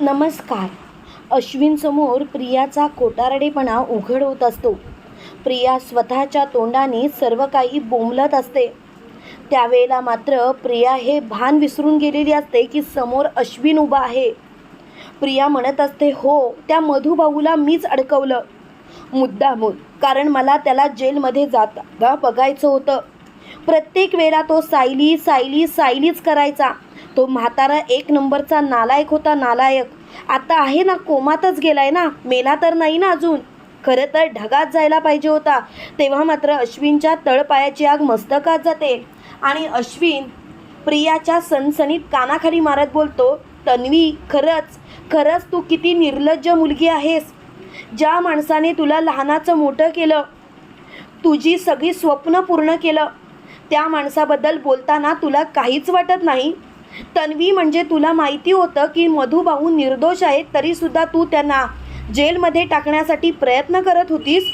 नमस्कार. अश्विनसमोर प्रियाचा खोटारडेपणा उघड होत असतो. प्रिया स्वतःच्या तोंडाने सर्व काही बोंबलत असते. त्यावेळेला मात्र प्रिया हे भान विसरून गेलेली असते की समोर अश्विन उभा आहे. प्रिया म्हणत असते हो त्या मधुभाऊला मीच अडकवलं. मुद्दामून कारण मला त्याला जेलमध्ये जाता बघायचं होतं. प्रत्येक वेळा तो सायली सायली सायलीच करायचा. तो म्हातारा एक नंबरचा नालायक होता नालायक. आता आहे ना कोमातच गेलाय ना. मेला तर नाही ना अजून. खरं तर ढगात जायला पाहिजे होता. तेव्हा मात्र अश्विनच्या तळपायाची आग मस्तकात जाते. आणि अश्विन प्रियाच्या सनसनीत कानाखाली मारत बोलतो तन्वी खरंच खरंच तू किती निर्लज्ज मुलगी आहेस. ज्या माणसाने तुला लहानाचं मोठं केलं तुझी सगळी स्वप्न पूर्ण केलं त्या माणसाबद्दल बोलताना तुला काहीच वाटत नाही. तन्वी म्हणजे तुला माहिती होतं की मधुबाहू निर्दोष आहेत तरीसुद्धा तू त्यांना जेलमध्ये टाकण्यासाठी प्रयत्न करत होतीस?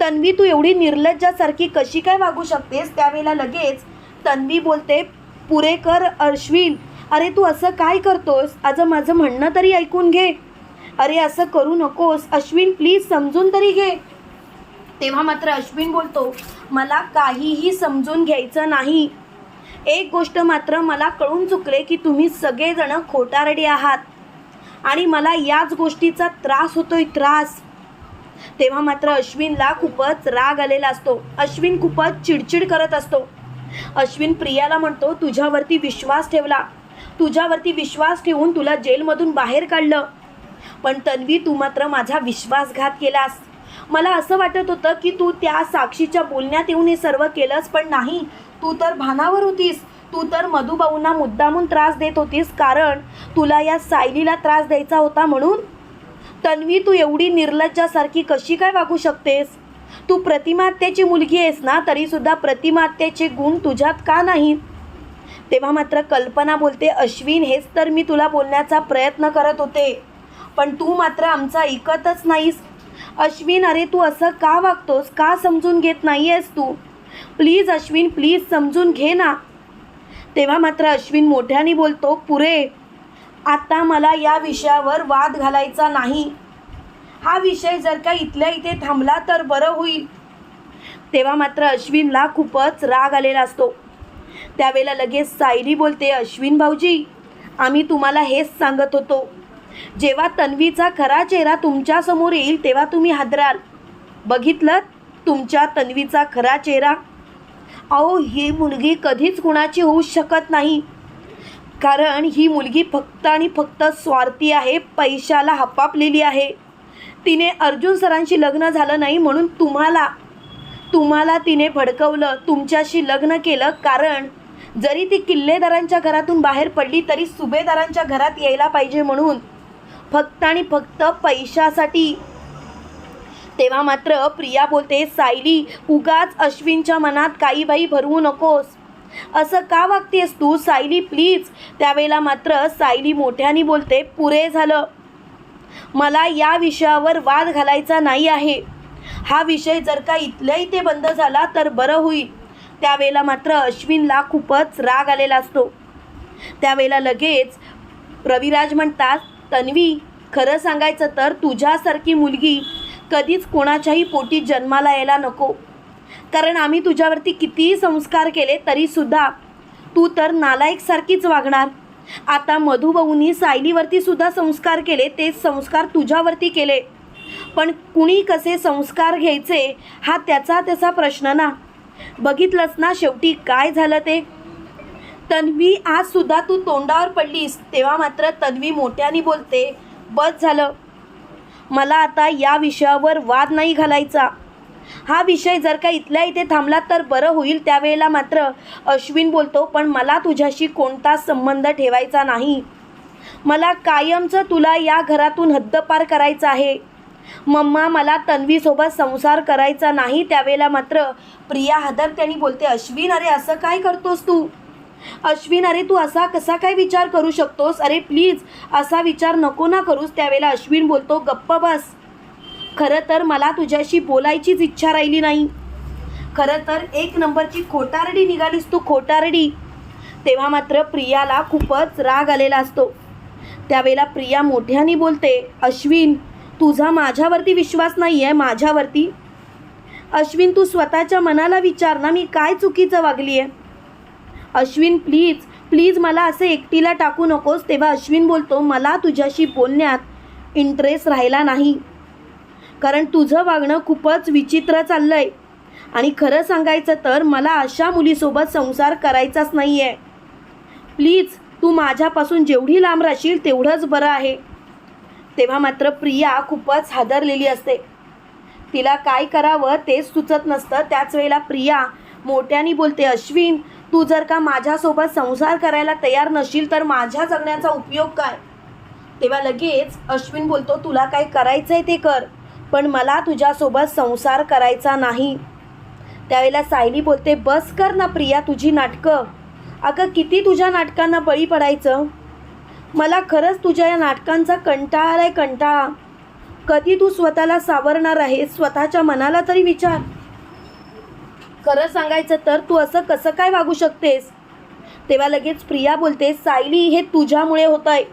तन्वी तू एवढी निर्लज्जासारखी कशी काय वागू शकतेस? त्यावेळेला लगेच तन्वी बोलते पुरेकर अश्विन. अरे तू असं काय करतोस? आज माझं म्हणणं तरी ऐकून घे. अरे असं करू नकोस. अश्विन प्लीज समजून तरी घे. तेव्हा मात्र अश्विन बोलतो मला काहीही समजून घ्यायचं नाही. एक गोष्ट मात्र मला कळून चुकले की तुम्ही सगळेजण खोटारडी आहात. आणि मला याच गोष्टीचा त्रास होतोय त्रास. तेव्हा मात्र अश्विनला खूपच राग आलेला असतो. अश्विन खूपच चिडचिड करत असतो. अश्विन प्रियाला म्हणतो तुझ्यावरती विश्वास ठेवला. तुझ्यावरती विश्वास ठेवून तुला जेलमधून बाहेर काढलं. पण तन्वी तू मात्र माझा विश्वासघात केलास. मला असं वाटत होतं की तू त्या साक्षीच्या बोलण्यात येऊन हे सर्व केलंस पण नाही. तू तर भानावर होतीस. तू तर मधुभाऊंना मुद्दामून त्रास देत होतीस कारण तुला या सायलीला त्रास द्यायचा होता म्हणून. तन्वी तू एवढी निर्लज्जासारखी कशी काय वागू शकतेस? तू प्रतिमात्याची मुलगी आहेस ना तरीसुद्धा प्रतिमात्याचे गुण तुझ्यात का नाहीत? तेव्हा मात्र कल्पना बोलते अश्विन हेच तर मी तुला बोलण्याचा प्रयत्न करत होते. पण तू मात्र आमचा ऐकतच नाहीस. अश्विन अरे तू असं का वागतोस? का समजून घेत नाही आहेस तू? प्लीज अश्विन प्लीज समजून घे ना. तेव्हा मात्र अश्विन मोठ्याने बोलतो पुरे आता मला या विषयावर वाद घालायचा नाही. हा विषय जर का इथल्या इथे थांबला तर बरं होईल. तेव्हा मात्र अश्विनला खूपच राग आलेला असतो. त्यावेळेला लगेच सायली बोलते अश्विन भाऊजी आम्ही तुम्हाला हेच सांगत होतो. जेव्हा तन्वीचा खरा चेहरा तुमच्यासमोर येईल तेव्हा तुम्ही हादराल. बघितलं तुमच्या तन्वीचा खरा चेहरा? अहो ही मुलगी कधीच कुणाची होऊ शकत नाही. कारण ही मुलगी फक्त आणि फक्त स्वार्थी आहे पैशाला हपापलेली आहे. तिने अर्जुन सरांशी लग्न झालं नाही म्हणून तुम्हाला तुम्हाला तिने भडकवलं तुमच्याशी लग्न केलं कारण जरी ती किल्लेदारांच्या घरातून बाहेर पडली तरी सुभेदारांच्या घरात यायला पाहिजे म्हणून. फक्त आणि फक्त पैशासाठी. तेव्हा मात्र प्रिया बोलते सायली उगाच अश्विनच्या मनात काही बाई भरवू नकोस. असं का वागतेस तू सायली प्लीज त्यावेळेला मात्र सायली मोठ्याने बोलते पुरे झालं. मला या विषयावर वाद घालायचा नाही आहे. हा विषय जर का इथल्या इथे बंद झाला तर बरं होईल. त्यावेळेला मात्र अश्विनला खूपच राग आलेला असतो. त्यावेळेला लगेच रविराज म्हणतात तन्वी खरं सांगायचं तर तुझ्यासारखी मुलगी कधीच कोणाच्याही पोटी जन्माला यायला नको. कारण आम्ही तुझ्यावरती कितीही संस्कार केले तरीसुद्धा तू तर नालायकसारखीच वागणार. आता मधुभाऊंनी सायलीवरती सुद्धा संस्कार केले तेच संस्कार तुझ्यावरती केले. पण कुणी कसे संस्कार घ्यायचे हा त्याचा त्याचा प्रश्न ना. बघितलंस ना शेवटी काय झालं ते? तन्वी आज सुद्धा तू तोंडावर पडलीस तेव्हा मात्र तन्वी मोठ्याने बोलते बस झालं. मला आता या विषयावर वाद नाही घालायचा. हा विषय जर का इथल्या इथे थांबला तर बरं होईल त्यावेळेला मात्र अश्विन बोलतो पण मला तुझ्याशी कोणता संबंध ठेवायचा नाही. मला कायमचं तुला या घरातून हद्दपार करायचं आहे. मम्मा मला तन्वीसोबत संसार करायचा नाही. त्यावेळेला मात्र प्रिया हादरत्याने बोलते अश्विन अरे असं काय करतोस तू? अश्विन अरे तू असा कसा काय विचार करू शकतोस? अरे प्लीज असा विचार नको ना करूस. त्यावेळेला अश्विन बोलतो गप्प बस. खरं तर मला तुझ्याशी बोलायचीच इच्छा राहिली नाही. खरं तर एक नंबरची खोटारडी निघालीस तू खोटारडी. तेव्हा मात्र प्रियाला खूपच राग आलेला असतो. त्यावेळेला प्रिया मोठ्याने बोलते अश्विन तुझा माझ्यावरती विश्वास नाही आहे माझ्यावरती. अश्विन तू स्वतःच्या मनाला विचार ना मी काय चुकीचं वागली आहे अश्विन प्लीज प्लीज मला असं एकटीला टाकू नकोस. तेव्हा अश्विन बोलतो मला तुझ्याशी बोलण्यात इंटरेस्ट राहिला नाही. कारण तुझं वागणं खूपच विचित्र चाललं आहे आणि खरं सांगायचं तर मला अशा मुलीसोबत संसार करायचाच नाही आहे प्लीज तू माझ्यापासून जेवढी लांब राहशील तेवढंच बरं आहे. तेव्हा मात्र प्रिया खूपच हादरलेली असते. तिला काय करावं तेच सुचत नसतं. त्याच वेळेला प्रिया मोठ्याने बोलते अश्विन तू जर का माझ्यासोबत संसार करायला तयार नशील तर माझ्या जगण्याचा उपयोग काय? तेव्हा लगेच अश्विन बोलतो तुला काय करायचं आहे ते कर पण मला तुझ्यासोबत संसार करायचा नाही. त्यावेळेला सायली बोलते बस कर ना प्रिया तुझी नाटकं. अगं किती तुझ्या नाटकांना बळी पडायचं? मला खरंच तुझ्या या नाटकांचा कंटाळा आलाय कंटाळा. कधी तू स्वतःला सावरणार आहेस? स्वतःच्या मनाला तरी विचार. खरं सांगायचं तर तू असं कसं काय वागू शकतेस? तेव्हा लगेच प्रिया बोलते सायली हे तुझ्यामुळे होत आहे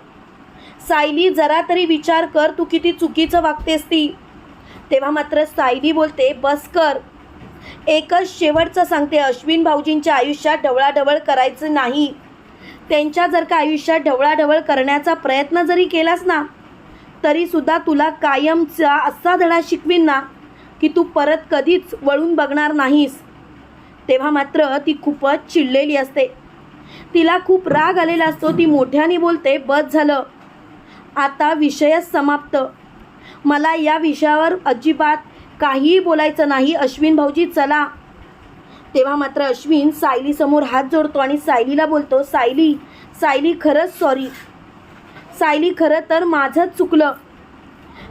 सायली जरा तरी विचार कर तू किती चुकीचं वागतेस ती. तेव्हा मात्र सायली बोलते बस कर. एकच शेवटचं सांगते अश्विन भाऊजींच्या आयुष्यात ढवळाढवळ करायचं नाही. त्यांच्या जर का आयुष्यात ढवळाढवळ करण्याचा प्रयत्न जरी केलास ना तरीसुद्धा तुला कायमचा असा धडा शिकवीन ना की तू परत कधीच वळून बघणार नाहीस. तेव्हा मात्र ती खूपच चिडलेली असते. तिला खूप राग आलेला असतो. ती मोठ्याने बोलते बस झालं. आता विषयच समाप्त. मला या विषयावर अजिबात काहीही बोलायचं नाही. अश्विन भाऊजी चला. तेव्हा मात्र अश्विन सायलीसमोर हात जोडतो आणि सायलीला बोलतो सायली सायली खरंच सॉरी सायली खरं तर माझंच चुकलं.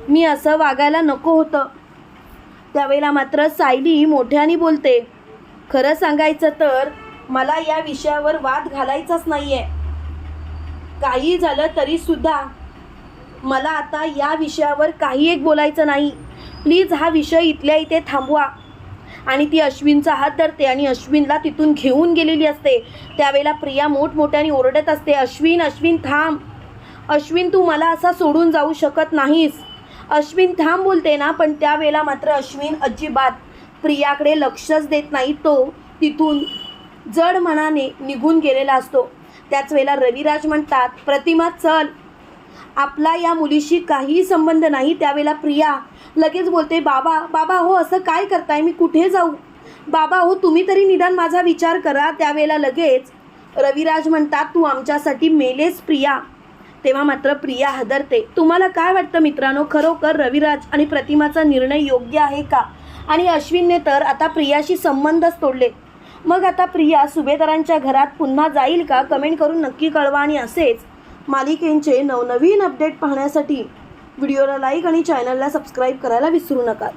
मी असं वागायला नको होतं. त्यावेळेला मात्र सायली मोठ्याने बोलते खरं सांगायचं तर मला या विषयावर वाद घालायचाच नाही आहे काही झालं तरीसुद्धा मला आता या विषयावर काही एक बोलायचं नाही. प्लीज हा विषय इथल्या इथे थांबवा. आणि ती अश्विनचा हात धरते आणि अश्विनला तिथून घेऊन गेलेली असते. त्यावेळेला प्रिया मोठमोठ्याने ओरडत असते अश्विन अश्विन थांब. अश्विन तू मला असा सोडून जाऊ शकत नाहीस. अश्विन थांब बोलते ना पण त्यावेळेला मात्र अश्विन अजिबात प्रियाकडे लक्षच देत नाही तो तिथून जड मनाने निघून गेलेला असतो. त्याच वेळेला रविराज म्हणतात प्रतिमा चल. आपला या मुलीशी काहीही संबंध नाही. त्यावेळेला प्रिया लगेच बोलते बाबा बाबा हो असं काय करताय? मी कुठे जाऊ? बाबा हो तुम्ही तरी निदान माझा विचार करा. त्यावेळेला लगेच रविराज म्हणतात तू आमच्यासाठी मेलेस प्रिया. तेव्हा मात्र प्रिया हदरते. तुम्हाला काय वाटतं मित्रांनो? खरोखर रविराज आणि प्रतिमाचा निर्णय योग्य आहे का? आणि अश्विनने तर आता प्रियाशी संबंधच तोडले. मग आता प्रिया सुभेदारांच्या घरात पुन्हा जाईल का? कमेंट करून नक्की कळवा आणि असेच मालिकेंचे नवनवीन अपडेट पाहण्यासाठी. व्हिडिओला लाईक आणि चॅनलला सबस्क्राईब करायला विसरू नका.